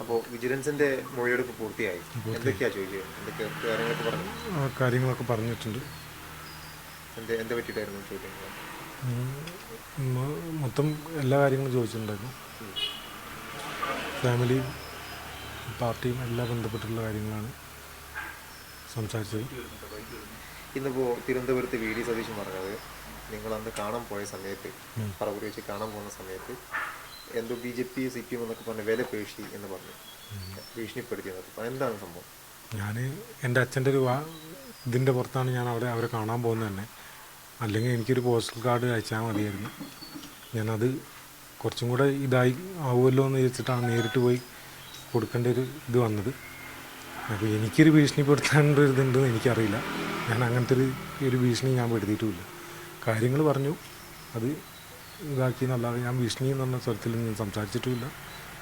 അപ്പോൾ വിജിലൻസിന്റെ മൊഴിയെടുപ്പ് പൂർത്തിയായി. എന്തൊക്കെയാ ചോദിച്ചത്? എന്തൊക്കെ കാര്യങ്ങളൊക്കെ പറഞ്ഞു. ആ കാര്യങ്ങളൊക്കെ പറഞ്ഞിട്ടുണ്ട്. എന്ത് എന്ത് പറ്റിയിട്ടായിരുന്നു ചോദിക്കുന്നത് മൊത്തം എല്ലാ കാര്യങ്ങളും ചോദിച്ചിട്ടുണ്ടായിരുന്നു. ഫാമിലിയും പാർട്ടിയും എല്ലാം ബന്ധപ്പെട്ടുള്ള കാര്യങ്ങളാണ് സംസാരിച്ചത്. ഇന്നിപ്പോൾ തിരുവനന്തപുരത്ത് വി ഡി സതീശൻ പറഞ്ഞത് നിങ്ങൾ അന്ന് കാണാൻ പോയ സമയത്ത് പറവൂർ വെച്ച് കാണാൻ പോകുന്ന സമയത്ത് എന്തോ B J P C P M എന്നൊക്കെ പറഞ്ഞ വില പേശി എന്ന് പറഞ്ഞു ഭീഷണിപ്പെടുത്തിയത്. എന്താണ് സംഭവം? ഞാൻ എന്റെ അച്ഛന്റെ ഒരു വാ ഇതിന്റെ പുറത്താണ് ഞാൻ അവിടെ അവരെ കാണാൻ പോകുന്നത് തന്നെ. അല്ലെങ്കിൽ എനിക്കൊരു പോസ്റ്റൽ കാർഡ് അയച്ചാൽ മതിയായിരുന്നു. ഞാനത് കുറച്ചും കൂടെ ഇതായി ആവുമല്ലോ എന്ന് വിചാരിച്ചിട്ടാണ് നേരിട്ട് പോയി കൊടുക്കേണ്ട ഒരു ഇത് വന്നത്. അപ്പോൾ എനിക്കൊരു ഭീഷണിപ്പെടുത്തേണ്ട ഒരു ഇതുണ്ടെന്ന് എനിക്കറിയില്ല. ഞാൻ അങ്ങനത്തെ ഒരു ഒരു ഭീഷണി ഞാൻ പെടുത്തിയിട്ടുമില്ല കാര്യങ്ങൾ പറഞ്ഞു. അത് ഇതാക്കി എന്നല്ലാതെ ഞാൻ ഭീഷണി എന്ന് പറഞ്ഞ സ്വരത്തിൽ ഞാൻ സംസാരിച്ചിട്ടുമില്ല.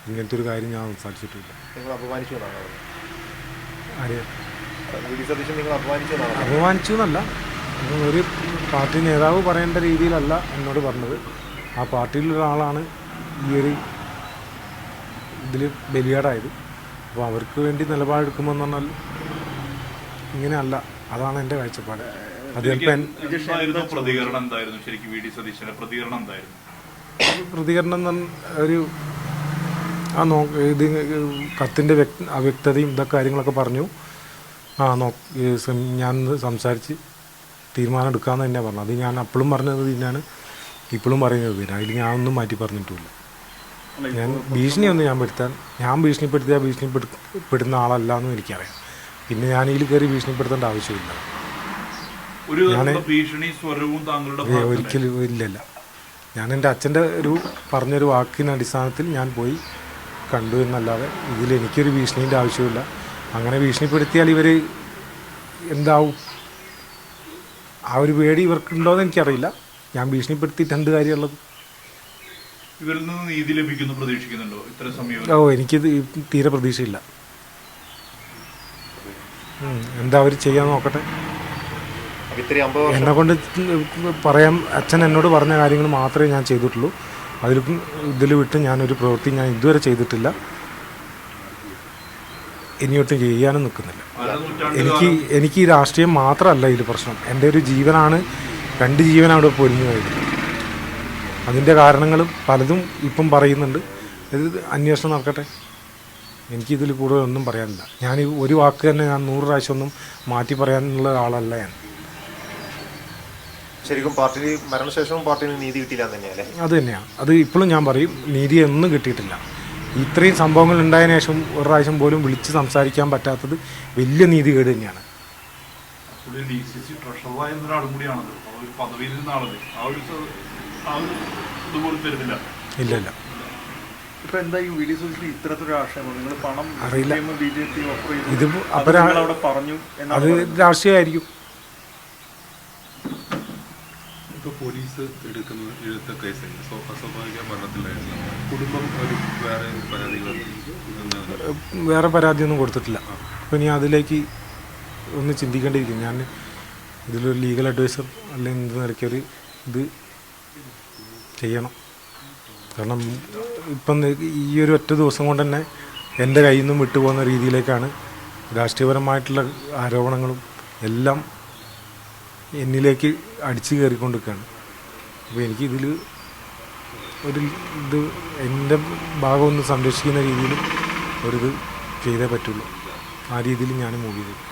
ഇങ്ങനത്തെ ഒരു കാര്യം ഞാൻ സംസാരിച്ചിട്ടുമില്ല നിങ്ങൾ അപമാനിച്ചു എന്നാണ് ആരെയാ എന്നല്ല. ഒരു പാർട്ടി നേതാവ് പറയേണ്ട രീതിയിലല്ല എന്നോട് പറഞ്ഞത്. ആ പാർട്ടിയിലുള്ള ഒരാളാണ് ഈ ഒരു ഇതിൽ ബലിയാടായത്. അപ്പോൾ അവർക്ക് വേണ്ടി നിലപാടെടുക്കുമെന്ന് പറഞ്ഞാൽ ഇങ്ങനെയല്ല. അതാണ് എന്റെ കാഴ്ചപ്പാട്. പ്രതികരണം എന്തായിരുന്നു? ശരിക്കും വി ഡി സതീശന്റെ പ്രതികരണം എന്തായിരുന്നു? പ്രതികരണം ഒരു ആ നോ ഇത് കത്തിന്റെ വ്യക്ത അവ്യക്തതയും ഇതൊക്കെ കാര്യങ്ങളൊക്കെ പറഞ്ഞു. ആ നോ ഞാൻ സംസാരിച്ച് തീരുമാനം എടുക്കാമെന്ന് തന്നെയാണ് പറഞ്ഞത്. അത് ഞാൻ അപ്പോഴും പറഞ്ഞത് തന്നെയാണ് ഇപ്പോഴും പറയുന്നത് തന്നെ അതിൽ ഞാൻ ഒന്നും മാറ്റി പറഞ്ഞിട്ടില്ല ഞാൻ ഭീഷണിയൊന്നും ഞാൻ പെടുത്താൻ ഞാൻ ഭീഷണിപ്പെടുത്തിയാൽ ഭീഷണിപ്പെടുന്ന ആളല്ല എന്നും എനിക്കറിയാം. പിന്നെ ഞാൻ ഇതിൽ കയറി ഭീഷണിപ്പെടുത്തേണ്ട ആവശ്യമില്ല. ഒരു ഭീഷണി സ്വരവും താങ്കളുടെ ഒരിക്കലും ഇല്ലല്ല. ഞാൻ എന്റെ അച്ഛന്റെ ഒരു പറഞ്ഞൊരു വാക്കിന് അടിസ്ഥാനത്തിൽ ഞാൻ പോയി കണ്ടു എന്നല്ലാതെ ഇതിൽ എനിക്കൊരു ഭീഷണീന്റെ ആവശ്യമില്ല അങ്ങനെ ഭീഷണിപ്പെടുത്തിയാൽ ഇവർ എന്താവും? ആ ഒരു പേടി ഇവർക്കുണ്ടോയെന്ന് എനിക്കറിയില്ല. ഞാൻ ഭീഷണിപ്പെടുത്തിയിട്ട് എന്ത് കാര്യമുള്ളത്? ഇവരിൽ നിന്ന് നീതി ലഭിക്കുന്നു പ്രതീക്ഷിക്കുന്നുണ്ടോ? ഇത്ര സമീപനം ഓ എനിക്കിത് തീരെ പ്രതീക്ഷയില്ല. എന്താ അവർ ചെയ്യാൻ നോക്കട്ടെ അപ്പോൾ ഇത്രയും അമ്പത് വർഷം എന്നെ കൊണ്ട് പറയാൻ അച്ഛൻ എന്നോട് പറഞ്ഞ കാര്യങ്ങൾ മാത്രമേ ഞാൻ ചെയ്തിട്ടുള്ളൂ. അതിൽ ഇതിൽ വിട്ട് ഞാനൊരു പ്രവൃത്തി ഞാൻ ഇതുവരെ ചെയ്തിട്ടില്ല. ഇനിയൊട്ടും ചെയ്യാനും നിൽക്കുന്നില്ല. എനിക്ക് എനിക്ക് ഈ രാഷ്ട്രീയം മാത്രമല്ല ഇതിൽ പ്രശ്നം. എന്റെ ഒരു ജീവനാണ് രണ്ട് ജീവനാണ് ഇവിടെ പൊരിഞ്ഞു പോയത്. അതിന്റെ കാരണങ്ങൾ പലതും ഇപ്പം പറയുന്നുണ്ട്. ഇത് അന്വേഷണം നടക്കട്ടെ. എനിക്കിതിൽ കൂടുതൽ ഒന്നും പറയാനില്ല. ഞാൻ ഒരു വാക്ക് തന്നെ ഞാൻ നൂറ് പ്രാവശ്യം ഒന്നും മാറ്റി പറയാനുള്ള ആളല്ല ഞാൻ. ശരിക്കും പാർട്ടി മരണശേഷവും പാർട്ടിന് നീതി കിട്ടിയില്ല തന്നെയല്ലേ അത് തന്നെയാണ് അത് ഇപ്പോഴും ഞാൻ പറയും നീതി ഒന്നും കിട്ടിയിട്ടില്ല. ഇത്രയും സംഭവങ്ങൾ ഉണ്ടായതിനു ശേഷം ഒരു പ്രാവശ്യം പോലും വിളിച്ച് സംസാരിക്കാൻ പറ്റാത്തത് വലിയ നീതികേട് തന്നെയാണ്. ഡി സി സി ട്രഷറായ ഒരാളും കൂടിയാണത് ഒരു പദവിയിൽ നിന്ന ആളത് ആ ഒരു ആ ഒരു ഇതുപോലും തരുന്നില്ല. ഇല്ല ഇല്ല. ഇപ്പൊ എന്താ ഈ വീഡിയോ സോഷ്യൽ ഇത്തരത്തിലൊരു ആക്ഷേപം നിങ്ങൾ പണം അറിയില്ല. ബി ജെ പി ഓഫർ ചെയ്തു. ഇത് അത് രാ- നിങ്ങൾ അവിടെ പറഞ്ഞു അത് എന്നാണ് പറയുന്നത്. രാഷ്ട്രീയമായിരിക്കും. ഇപ്പോൾ പോലീസ് എടുക്കുന്ന എഴുത്ത കേസല്ലേ? സ്വ- അസ്വാഭാവിക മരണത്തിലായിരുന്നു കുടുംബം ഒരു വേറെ പരാതികൾ വേറെ പരാതിയൊന്നും കൊടുത്തിട്ടില്ല. അപ്പോൾ ഇനി അതിലേക്ക് ഒന്ന് ചിന്തിക്കേണ്ടിയിരിക്കും ഞാൻ ഇതിലൊരു ലീഗൽ അഡ്വൈസർ അല്ലെങ്കിൽ എന്ത് നിലയ്ക്കൊരു ഇത് ചെയ്യണം. കാരണം ഇപ്പം ഈ ഒരു ഒറ്റ ദിവസം കൊണ്ട് തന്നെ എന്റെ കയ്യിൽ നിന്നും വിട്ടുപോകുന്ന രീതിയിലേക്കാണ് രാഷ്ട്രീയപരമായിട്ടുള്ള ആരോപണങ്ങളും എല്ലാം എന്നിലേക്ക് അടിച്ചു കയറിക്കൊണ്ടിരിക്കുകയാണ്. അപ്പോൾ എനിക്കിതിൽ ഒരു ഇത് എന്റെ ഭാഗം സംരക്ഷിക്കുന്ന രീതിയിൽ ഒരിത് ചെയ്തേ പറ്റുള്ളൂ. ആ രീതിയിൽ ഞാൻ മൂവ് ചെയ്തു.